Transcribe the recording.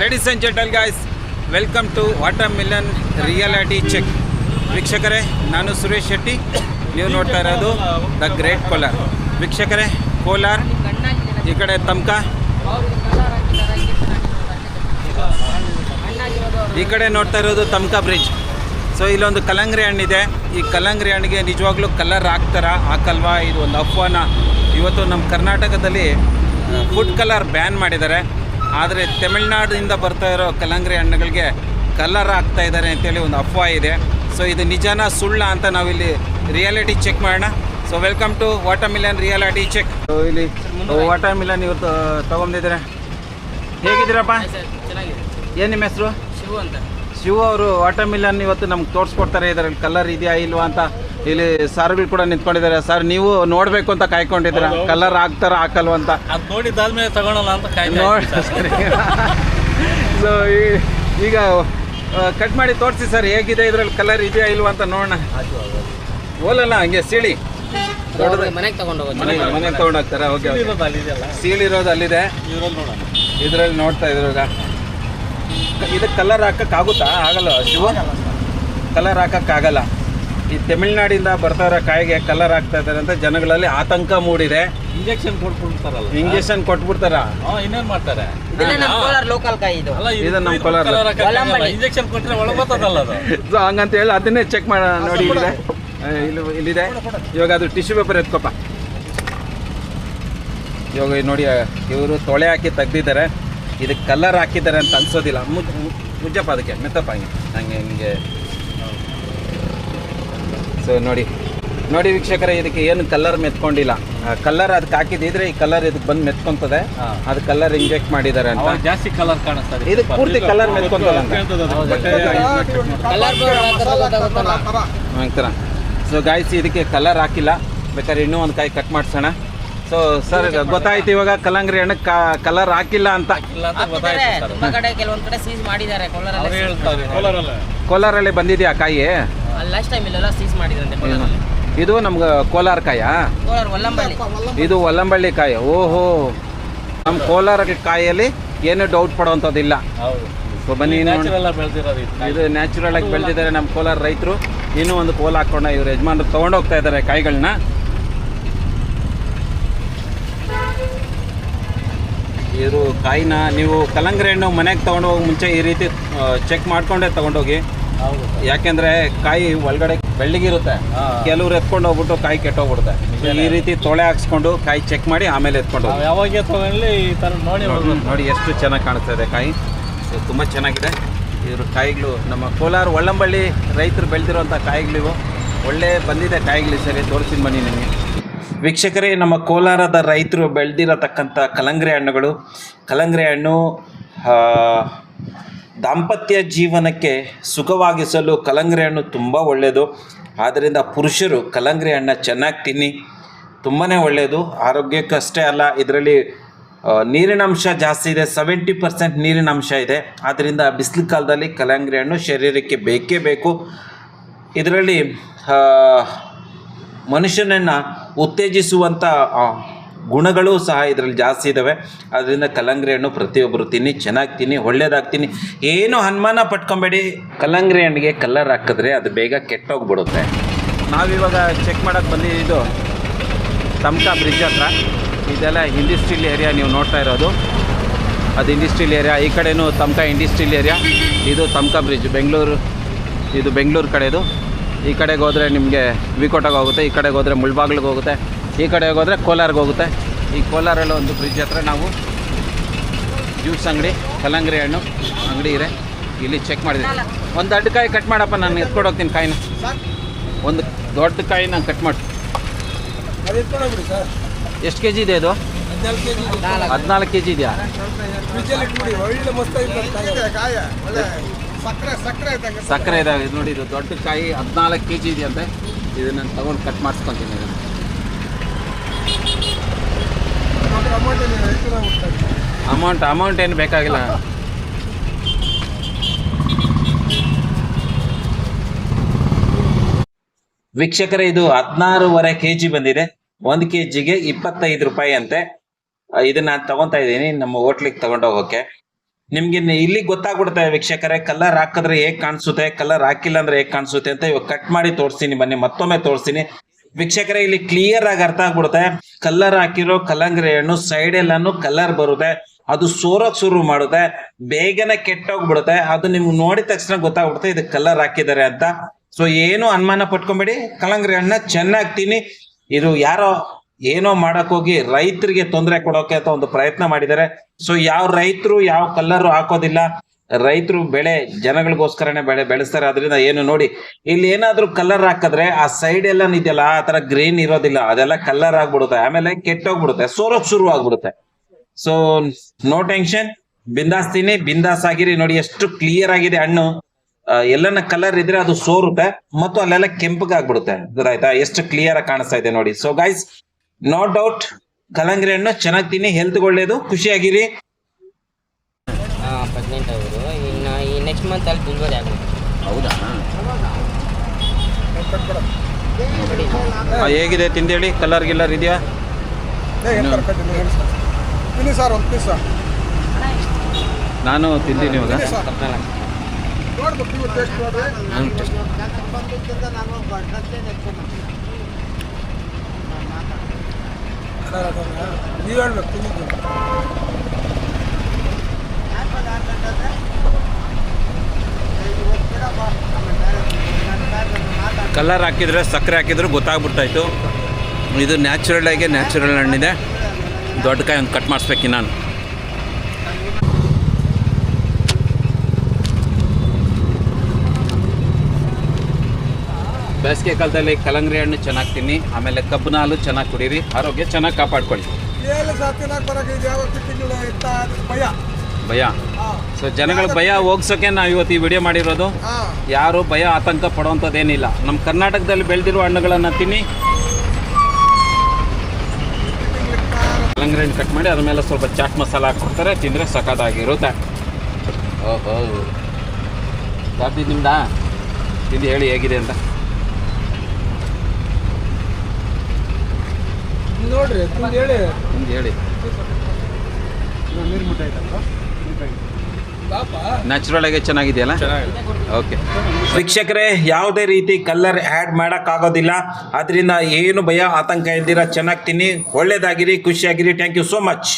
Ladies and gentle guys welcome to watermelon reality check ವೀಕ್ಷಕರೇ, ನಾನು ಸುರೇಶ್ ಶೆಟ್ಟಿ. ನೀವು ನೋಡ್ತಾ ಇರೋದು ದ ಗ್ರೇಟ್ ಕೋಲಾರ್ ವೀಕ್ಷಕರೇ ಕೋಲಾರ್ ಈ ಕಡೆ ತಮ್ಕ. ಈ ಕಡೆ ನೋಡ್ತಾ ಇರೋದು ತಮ್ಕ ಬ್ರಿಡ್ಜ್ ಸೊ ಇಲ್ಲೊಂದು ಕಲಂಗ್ರಿ ಹಣ್ಣಿದೆ. ಈ ಕಲಂಗ್ರಿ ಹಣ್ಣಿಗೆ ನಿಜವಾಗ್ಲೂ ಕಲರ್ ಹಾಕ್ತಾರ ಹಾಕಲ್ವಾ? ಇದು ಒಂದು ಅಫ್ವಾನ ಇವತ್ತು ನಮ್ಮ ಕರ್ನಾಟಕದಲ್ಲಿ ಫುಡ್ ಕಲರ್ ಬ್ಯಾನ್ ಮಾಡಿದ್ದಾರೆ. ಆದರೆ ತಮಿಳ್ನಾಡಿನಿಂದ ಬರ್ತಾ ಇರೋ ಕಲ್ಲಂಗರಿ ಹಣ್ಣುಗಳಿಗೆ ಕಲರ್ ಆಗ್ತಾ ಇದ್ದಾರೆ ಅಂತೇಳಿ ಒಂದು ಅಫ್ವಾ ಇದೆ. ಸೊ ಇದು ನಿಜಾನ ಸುಳ್ಳ ಅಂತ ನಾವಿಲ್ಲಿ ರಿಯಾಲಿಟಿ ಚೆಕ್ ಮಾಡೋಣ. So welcome to watermelon reality check ಇಲ್ಲಿ ವಾಟರ್ ಮಿಲನ್ ಇವತ್ತು ತೊಗೊಂಡಿದ್ದಾರೆ ಹೇಗಿದ್ದೀರಪ್ಪ? ಏನು ನಿಮ್ಮ ಹೆಸರು? ಶಿವ ಅಂತ. ಶಿವ ಅವರು ವಾಟರ್ ಮಿಲನ್ ಇವತ್ತು ನಮ್ಗೆ ತೋರಿಸ್ಕೊಡ್ತಾರೆ ಇದರಲ್ಲಿ ಕಲರ್ ಇದೆಯಾ ಇಲ್ವಾ ಅಂತ. ಇಲ್ಲಿ ಸಾರ್ಗಳು ಕೂಡ ನಿಂತ್ಕೊಂಡಿದ್ದಾರೆ. ಸರ್ ನೀವು ನೋಡಬೇಕು ಅಂತ ಕಾಯ್ಕೊಂಡಿದ್ದೀರಾ? ಕಲರ್ ಹಾಕ್ತಾರ ಹಾಕಲ್ವ ಅಂತ? ಅದ್ ನೋಡಿದ್ದಾದ್ಮೇಲೆ ತಗೊಳಲ್ಲ ಅಂತ ಕಾಯ್ತಾ ನೋಡಿ ಸರ್. ಸೊ ಈಗ ಕಟ್ ಮಾಡಿ ತೋರಿಸಿ ಸರ್ ಹೇಗಿದೆ ಇದ್ರಲ್ಲಿ ಕಲರ್ ಇದೆಯಾ ಇಲ್ವಾ ಅಂತ ನೋಡೋಣ. ಓಲಲ್ಲ ಹಂಗೆ ಸೀಳಿ. ಮನೆಗೆ ತಗೊಂಡು ಹೋಗೋದು. ಮನೆಗೆ ತಗೊಂಡು ಹೋಗ್ತಾರೆ? ಓಕೆ ಇರೋದು ಸೀಳಿರೋದು ಅಲ್ಲಿದೆ. ಇದ್ರಲ್ಲಿ ನೋಡ್ತಾ ಇದ್ರು ಈಗ. ಇದಕ್ಕೆ ಕಲರ್ ಹಾಕಕ್ಕಾಗುತ್ತಾ? ಆಗಲ್ಲ ಶಿವ ಕಲರ್ ಹಾಕಕ್ಕಾಗಲ್ಲ. ಈ ತಮಿಳ್ನಾಡಿಂದ ಬರ್ತಾ ಇರೋ ಕಾಯಿಗೆ ಕಲರ್ ಆಗ್ತಾ ಇದ್ದಾರೆ ಅಂತ ಜನಗಳಲ್ಲಿ ಆತಂಕ ಮೂಡಿದೆ. ಇಂಜೆಕ್ಷನ್ ಕೊಟ್ಬಿಡ್ತಾರಲ್ಲ. ಇಂಜೆಕ್ಷನ್ ಕೊಟ್ಬಿಡ್ತಾರ? ಹಾ ಇನ್ನೇನ್ ಮಾಡ್ತಾರೆ? ಇದನ್ನೇ ನಮ್ಮ ಕೋಲಾರ ಲೋಕಲ್ ಕಾಯಿ ಇದು. ಅಲ್ಲ ಇದು ನಮ್ಮ ಕೋಲಾರ. ಒಳಂಬಡಿ. ಇಂಜೆಕ್ಷನ್ ಅದು? ಸೊ ಹಂಗಂತ ಹೇಳಿ ಅದನ್ನೇ ಚೆಕ್ ಮಾಡ ನೋಡಿ ಇಲ್ಲಿದೆ. ಇಲ್ಲಿ ಇಲ್ಲಿದೆ. ಇವಾಗ ಅದು ಟಿಶ್ಯೂ ಪೇಪರ್ ಎತ್ಕೊಪ್ಪ. ಇವಾಗ ನೋಡಿ ಇವರು ತೊಳೆ ಹಾಕಿ ತೆಗ್ದಿದ್ದಾರೆ. ಇದಕ್ಕೆ ಕಲರ್ ಹಾಕಿದ್ದಾರೆ ಅಂತ ಅನ್ಸೋದಿಲ್ಲ. ಮುಜ್ಜಪ್ಪ ಅದಕ್ಕೆ ಮೆತ್ತಪ್ಪ ಹಂಗೆ. ಹಂಗೆ ಹಿಂಗೆ ಸೊ ನೋಡಿ. ನೋಡಿ ವೀಕ್ಷಕರೇ ಇದಕ್ಕೆ ಏನು ಕಲರ್ ಮೆತ್ಕೊಂಡಿಲ್ಲ. ಕಲರ್ ಅದಕ್ಕೆ ಹಾಕಿದ್ರೆ ಈ ಕಲರ್ ಇದಕ್ಕೆ ಬಂದು ಮೆತ್ಕೊಂತದೆ. ಅದು ಕಲರ್ ಇಂಜೆಕ್ಟ್ ಮಾಡಿದ್ದಾರೆ ಅಂತ. ಜಾಸ್ತಿ ಕಲರ್ ಕಾಣಿಸ್ತದೆ ಇದಕ್ಕೆ ಪೂರ್ತಿ ಕಲರ್ ಅಂತರ ಸೊ ಗಾಯ್ಸಿ ಇದಕ್ಕೆ ಕಲರ್ ಹಾಕಿಲ್ಲ. ಬೇಕಾದ್ರೆ ಇನ್ನೂ ಒಂದು ಕಾಯಿ ಕಟ್ ಮಾಡಿಸೋಣ. ಸೊ ಸರ್ ಗೊತ್ತಾಯ್ತು ಇವಾಗ ಕಲಂಗ್ರಿ ಹಣ್ಣಕ್ಕೆ ಕಲರ್ ಹಾಕಿಲ್ಲ ಅಂತ. ಕೋಲಾರಲ್ಲಿ ಬಂದಿದೆಯಾ ಕಾಯಿ? ಲಾಸ್ಟ್ ಟೈಮ್ ಇಲ್ಲೆಲ್ಲ ಸೀಸ್ ಮಾಡಿದ್ರಂತೆ ಕೋಲಾರಲ್ಲಿ. ಇದು ನಮ್ಗೆ ಕೋಲಾರ ಕಾಯಾ? ಕೋಲಾರ ಒಲ್ಲಂಬಳ್ಳಿ. ಇದು ಒಲ್ಲಂಬಳ್ಳಿ. ಕಾಯಿ? ಓಹೋ. ನಮ್ಮ ಕೋಲಾರ ಕಾಯಲ್ಲಿ ಏನು ಡೌಟ್ ಪಡೋವಂಥದ್ದಿಲ್ಲ ಸೊ ಬನ್ನಿ ಇದು ಇದು ನ್ಯಾಚುರಲ್ ಆಗಿ ಬೆಳೆದಿದ್ದಾರೆ ನಮ್ಮ ಕೋಲಾರ ರೈತರು. ಇನ್ನೂ ಒಂದು ಕೋಲ್ ಹಾಕೊಂಡ ಇವ್ರ ಯಜಮಾನರು ತೊಗೊಂಡೋಗ್ತಾ ಇದ್ದಾರೆ ಕಾಯಿಗಳನ್ನ ಇದು ಕಾಯಿನ ನೀವು ಕಲ್ಲಂಗರಿ ಹಣ್ಣು ಮನೆಗೆ ತೊಗೊಂಡೋಗಿ ಮುಂಚೆ ಈ ರೀತಿ ಚೆಕ್ ಮಾಡ್ಕೊಂಡೆ ತೊಗೊಂಡೋಗಿ. ಯಾಕೆಂದರೆ ಕಾಯಿ ಒಳಗಡೆ ಬೆಳ್ಳಿಗಿರುತ್ತೆ. ಕೆಲವ್ರು ಎತ್ಕೊಂಡು ಹೋಗ್ಬಿಟ್ಟು ಕಾಯಿ ಕೆಟ್ಟೋಗ್ಬಿಡುತ್ತೆ. ಈ ರೀತಿ ತೊಳೆ ಹಾಕ್ಸ್ಕೊಂಡು ಕಾಯಿ ಚೆಕ್ ಮಾಡಿ ಆಮೇಲೆ ಎತ್ಕೊಂಡು ಯಾವಾಗ ಈ ತರ ನೋಡಿ ನೋಡಿ ಎಷ್ಟು ಚೆನ್ನಾಗಿ ಕಾಣಿಸ್ತಾ ಇದೆ ಕಾಯಿ. ತುಂಬಾ ಚೆನ್ನಾಗಿದೆ. ಇವರು ಕಾಯಿಗಳು ನಮ್ಮ ಕೋಲಾರ ಒಳ್ಳಂಬಳ್ಳಿ ರೈತರು ಬೆಳೆದಿರುವಂಥ ಕಾಯಿಗಳಿವು ಒಳ್ಳೆ ಬಂದಿದೆ ಕಾಯಿಗಳು ಸರಿ. ತೋರಿಸಿದ ಬನ್ನಿ ನಿಮಗೆ. ವೀಕ್ಷಕರೇ ನಮ್ಮ ಕೋಲಾರದ ರೈತರು ಬೆಳೆದಿರತಕ್ಕಂಥ ಕಲಂಗರಿ ಹಣ್ಣುಗಳು. ಕಲಂಗರಿ ಹಣ್ಣು ದಾಂಪತ್ಯ ಜೀವನಕ್ಕೆ ಸುಖವಾಗಿಸಲು ಕಲಂಗರಿ ಹಣ್ಣು ತುಂಬ ಒಳ್ಳೆಯದು. ಆದ್ದರಿಂದ ಪುರುಷರು ಕಲಂಗರಿ ಹಣ್ಣು ಚೆನ್ನಾಗಿ ತಿನ್ನಿ ತುಂಬಾ ಒಳ್ಳೆಯದು. ಆರೋಗ್ಯಕ್ಕಷ್ಟೇ ಅಲ್ಲ, ಇದರಲ್ಲಿ ನೀರಿನ ಅಂಶ ಜಾಸ್ತಿ ಇದೆ ಸೆವೆಂಟಿ ಪರ್ಸೆಂಟ್ ನೀರಿನ ಅಂಶ ಇದೆ. ಆದ್ದರಿಂದ ಬಿಸಿಲು ಕಾಲದಲ್ಲಿ ಕಲಂಗ್ರಿ ಹಣ್ಣು ಶರೀರಕ್ಕೆ ಬೇಕೇ ಬೇಕು. ಇದರಲ್ಲಿ ಮನುಷ್ಯನನ್ನು ಉತ್ತೇಜಿಸುವಂಥ ಗುಣಗಳು ಸಹ ಇದರಲ್ಲಿ ಜಾಸ್ತಿ ಇದ್ದಾವೆ ಅದರಿಂದ ಕಲ್ಲಂಗಡಿ ಹಣ್ಣು ಪ್ರತಿಯೊಬ್ಬರು ತಿನ್ನಿ, ಚೆನ್ನಾಗಿ ತಿನ್ನಿ, ಒಳ್ಳೇದಾಗಿ ತಿನ್ನಿ. ಏನು ಅನುಮಾನ ಪಟ್ಕೊಬೇಡಿ. ಕಲ್ಲಂಗಡಿ ಹಣ್ಣಿಗೆ ಕಲ್ಲರ್ ಹಾಕಿದ್ರೆ ಅದು ಬೇಗ ಕೆಟ್ಟೋಗ್ಬಿಡುತ್ತೆ. ನಾವಿವಾಗ ಚೆಕ್ ಮಾಡೋಕ್ಕೆ ಬಂದಿದ್ದು ತಮ್ಕ ಬ್ರಿಡ್ಜ್ ಹತ್ರ. ಇದೆಲ್ಲ ಇಂಡಸ್ಟ್ರಿಯಲ್ ಏರಿಯಾ ನೀವು ನೋಡ್ತಾ ಇರೋದು. ಅದು ಇಂಡಸ್ಟ್ರಿಯಲ್ ಏರಿಯಾ ಈ ಕಡೆನೂ ತಮಕಾ ಇಂಡಸ್ಟ್ರಿಯಲ್ ಏರಿಯಾ ಇದು ತಮ್ಕ ಬ್ರಿಡ್ಜ್ ಬೆಂಗಳೂರು, ಇದು ಬೆಂಗಳೂರು ಕಡೆದು. ಈ ಕಡೆಗೆ ಹೋದರೆ ನಿಮಗೆ ವಿಕೋಟಗೆ ಹೋಗುತ್ತೆ, ಈ ಕಡೆಗೆ ಹೋದರೆ ಮುಳ್ಬಾಗ್ಲಿಗೆ ಹೋಗುತ್ತೆ. ಈ ಕಡೆ ಹೋಗೋದ್ರೆ ಕೋಲಾರ್ಗೆ ಹೋಗುತ್ತೆ. ಈ ಕೋಲಾರಲ್ಲಿ ಒಂದು ಬ್ರಿಡ್ಜ್ ಹತ್ರ ನಾವು ಜ್ಯೂಸ್ ಅಂಗಡಿ ಕಲಂಗರಿ ಹಣ್ಣು ಅಂಗಡಿ ಇದೆ. ಇಲ್ಲಿ ಚೆಕ್ ಮಾಡಿದೆ ಒಂದು ದೊಡ್ಡ ಕಾಯಿ ಕಟ್ ಮಾಡಪ್ಪ ನಾನು ಎತ್ಕೊಂಡು ಹೋಗ್ತೀನಿ ಕಾಯಿನ. ಒಂದು ದೊಡ್ಡ ಕಾಯಿ ನಾನು ಕಟ್ ಮಾಡಿ ಎಷ್ಟು ಕೆ ಜಿ ಇದೆ? ಅದು ಹದಿನಾಲ್ಕು ಕೆ ಜಿ ಇದೆಯಾ ಸಕ್ಕರೆ ಇದಾವೆ ಇದು ನೋಡಿ ಇದು ದೊಡ್ಡ ಕಾಯಿ ಹದಿನಾಲ್ಕು ಕೆ ಜಿ ಇದೆಯಂತೆ. ಇದನ್ನು ನಾನು ತಗೊಂಡು ಕಟ್ ಮಾಡಿಸ್ಕೊತೀನಿ ಇದನ್ನು. ಅಮೌಂಟ್ ಅಮೌಂಟ್ ಏನು ಬೇಕಾಗಿಲ್ಲ. ವೀಕ್ಷಕರೇ, ಇದು ಹದಿನಾರೂವರೆ ಕೆ ಜಿ ಬಂದಿದೆ. ಒಂದು ಕೆ ಜಿಗೆ ಇಪ್ಪತ್ತೈದು ರೂಪಾಯಿ ಅಂತೆ ಇದನ್ನ ನಾನು ತಗೊಂತಾ ಇದ್ದೀನಿ ನಮ್ಮ ಹೋಟ್ಲಿಗೆ ತಗೊಂಡೋಗೋಕೆ ನಿಮ್ಗೆ ಇಲ್ಲಿ ಗೊತ್ತಾಗ್ಬಿಡುತ್ತೆ ವೀಕ್ಷಕರೇ, ಕಲರ್ ಹಾಕಿದ್ರೆ ಹೇಗೆ ಕಾಣಿಸುತ್ತೆ, ಕಲರ್ ಹಾಕಿಲ್ಲ ಅಂದ್ರೆ ಹೇಗೆ ಕಾಣಿಸುತ್ತೆ ಅಂತ ಇವಾಗ ಕಟ್ ಮಾಡಿ ತೋರಿಸ್ತೀನಿ. ಬನ್ನಿ, ಮತ್ತೊಮ್ಮೆ ತೋರಿಸ್ತೀನಿ. ವೀಕ್ಷಕರೇ, ಇಲ್ಲಿ ಕ್ಲಿಯರ್ ಆಗಿ ಅರ್ಥ ಆಗ್ಬಿಡುತ್ತೆ. ಕಲ್ಲರ್ ಹಾಕಿರೋ ಕಲ್ಲಂಗಡಿ ಹಣ್ಣು ಸೈಡ್ ಎಲ್ಲಾನು ಕಲರ್ ಬರುತ್ತೆ. ಅದು ಸೋರೋಕ್ ಶುರು ಮಾಡುತ್ತೆ. ಬೇಗನೆ ಕೆಟ್ಟೋಗ್ಬಿಡುತ್ತೆ. ಅದು ನಿಮ್ಗೆ ನೋಡಿದ ತಕ್ಷಣ ಗೊತ್ತಾಗ್ಬಿಡುತ್ತೆ ಇದು ಕಲರ್ ಹಾಕಿದ್ದಾರೆ ಅಂತ. ಸೊ ಏನು ಅನುಮಾನ ಪಟ್ಕೊಂಬೇಡಿ. ಕಲಂಗ್ರಿ ಹಣ್ಣ ಚೆನ್ನಾಗ್ ತಿನ್ನಿ. ಇದು ಯಾರೋ ಏನೋ ಮಾಡಕ್ ಹೋಗಿ ರೈತರಿಗೆ ತೊಂದರೆ ಕೊಡೋಕೆ ಅಂತ ಒಂದು ಪ್ರಯತ್ನ ಮಾಡಿದ್ದಾರೆ. ಸೊ ಯಾವ ರೈತರು ಯಾವ ಕಲ್ಲರ್ ಹಾಕೋದಿಲ್ಲ. ರೈತರು ಬೆಳೆ ಜನಗಳಿಗೋಸ್ಕರನೇ ಬೆಳೆ ಬೆಳೆಸ್ತಾರೆ. ಅದರಿಂದ ಏನು ನೋಡಿ, ಇಲ್ಲಿ ಏನಾದ್ರೂ ಕಲರ್ ಹಾಕಿದ್ರೆ ಆ ಸೈಡ್ ಎಲ್ಲ ಇದೆಯಲ್ಲ ಆ ತರ ಗ್ರೀನ್ ಇರೋದಿಲ್ಲ. ಅದೆಲ್ಲ ಕಲರ್ ಆಗ್ಬಿಡುತ್ತೆ. ಆಮೇಲೆ ಕೆಟ್ಟೋಗ್ಬಿಡುತ್ತೆ. ಸೋರೋಕ್ ಶುರು ಆಗ್ಬಿಡುತ್ತೆ. ಸೊ ನೋ ಟೆನ್ಷನ್ ಬಿಂದಾಸ್ತೀನಿ. ಬಿಂದಾಸ್ ಆಗಿರಿ. ನೋಡಿ, ಎಷ್ಟು ಕ್ಲಿಯರ್ ಆಗಿದೆ ಹಣ್ಣು. ಎಲ್ಲನ ಕಲರ್ ಇದ್ರೆ ಅದು ಸೋರುತ್ತೆ. ಮತ್ತು ಅಲ್ಲೆಲ್ಲ ಕೆಂಪಗಾಗ್ಬಿಡುತ್ತೆ. ಆಯ್ತಾ ಎಷ್ಟು ಕ್ಲಿಯರ್ ಆಗಿ ಕಾಣಿಸ್ತಾ ಇದೆ ನೋಡಿ. ಸೊ ಗೈಸ್ ನೋ ಡೌಟ್ ಕಲಂಗ್ರಿ ಹಣ್ಣು ಚೆನ್ನಾಗಿ ತಿನ್ನಿ. ಹೆಲ್ತ್ ಒಳ್ಳೇದು. ಖುಷಿಯಾಗಿರಿ ಪ್ರೆಗ್ನೆಂಟ್ ಅವರು ಇನ್ನು ಈ ನೆಕ್ಸ್ಟ್ ಮಂತ್ ಅಲ್ಲಿ ಡೆಲಿವರಿ ಆಗ್ಬೋದು ಹೌದಾ? ಹೇಗಿದೆ ತಿಂದೇಳಿ ಕಲರ್ ಗಿಲ್ಲರ್ ಇದೆಯಾ? ತಿನ್ನಿ ಸರ್ ಒಂದು ಪೀಸ್. ನಾನು ತಿಂತೀನಿ ಇವಾಗ. ನೋಡ್ಬೇಕು ನೀವು ಟೇಸ್ಟ್ ನೋಡ್ರಿ. ನೀವು ಹೇಳ್ಬೇಕು ಕಲರ್ ಹಾಕಿದ್ರೆ ಸಕ್ಕರೆ ಹಾಕಿದ್ರು ಗೊತ್ತಾಗ್ಬಿಡ್ತಾಯಿತ್ತು ಇದು ನ್ಯಾಚುರಲ್ ಆಗಿ ನ್ಯಾಚುರಲ್ ಹಣ್ಣಿದೆ. ದೊಡ್ಡ ಕಾಯಿ ಒಂದು ಕಟ್ ಮಾಡಿಸ್ಬೇಕು ನಾನು. ಬೇಸಿಗೆ ಕಾಲದಲ್ಲಿ ಕಲಂಗ್ರಿ ಹಣ್ಣು ಚೆನ್ನಾಗಿ ತಿನ್ನಿ. ಆಮೇಲೆ ಕಬ್ಬಿನ ಹಾಲು ಚೆನ್ನಾಗಿ ಕುಡೀರಿ. ಆರೋಗ್ಯ ಚೆನ್ನಾಗಿ ಕಾಪಾಡ್ಕೊಳ್ಳಿ. ಭಯ. ಸೊ ಜನಗಳ ಭಯ ಹೋಗ್ಸೋಕೆ ನಾವು ಇವತ್ತು ಈ ವಿಡಿಯೋ ಮಾಡಿರೋದು. ಯಾರು ಭಯ ಆತಂಕ ಪಡುವಂಥದ್ದೇನಿಲ್ಲ. ನಮ್ಮ ಕರ್ನಾಟಕದಲ್ಲಿ ಬೆಳೆದಿರುವ ಹಣ್ಣುಗಳನ್ನು ತಿನ್ನಿ. ಕಲ್ಲಂಗಡಿ ಕಟ್ ಮಾಡಿ ಅದ್ರ ಮೇಲೆ ಸ್ವಲ್ಪ ಚಾಟ್ ಮಸಾಲ ಹಾಕ್ಕೊಡ್ತಾರೆ ತಿಂದರೆ ಸಖತ್ತಾಗಿರುತ್ತೆ. ಓಹೋ. ಯಾವ್ದು ನಿಮ್ದಾ ತಿಂದು ಹೇಳಿ ಹೇಗಿದೆ ಅಂತ. ನೋಡ್ರಿ ಹೇಳಿ. ಹೇಳಿ. ನೀರು ಮುಟ್ಟ ಆಯ್ತಲ್ವ ಪಾಪ ನ್ಯಾಚುರಲ್ ಆಗಿ ಚೆನ್ನಾಗಿದೆಯಲ್ಲ? ಓಕೆ ವೀಕ್ಷಕರೇ ಯಾವುದೇ ರೀತಿ ಕಲರ್ ಆ್ಯಡ್ ಮಾಡೋಕ್ಕಾಗೋದಿಲ್ಲ. ಅದರಿಂದ ಏನು ಭಯ ಆತಂಕ ಇಲ್ದಿರ ಚೆನ್ನಾಗಿ ತಿನ್ನಿ ಒಳ್ಳೇದಾಗಿರಿ ಖುಷಿಯಾಗಿರಿ. Thank you so much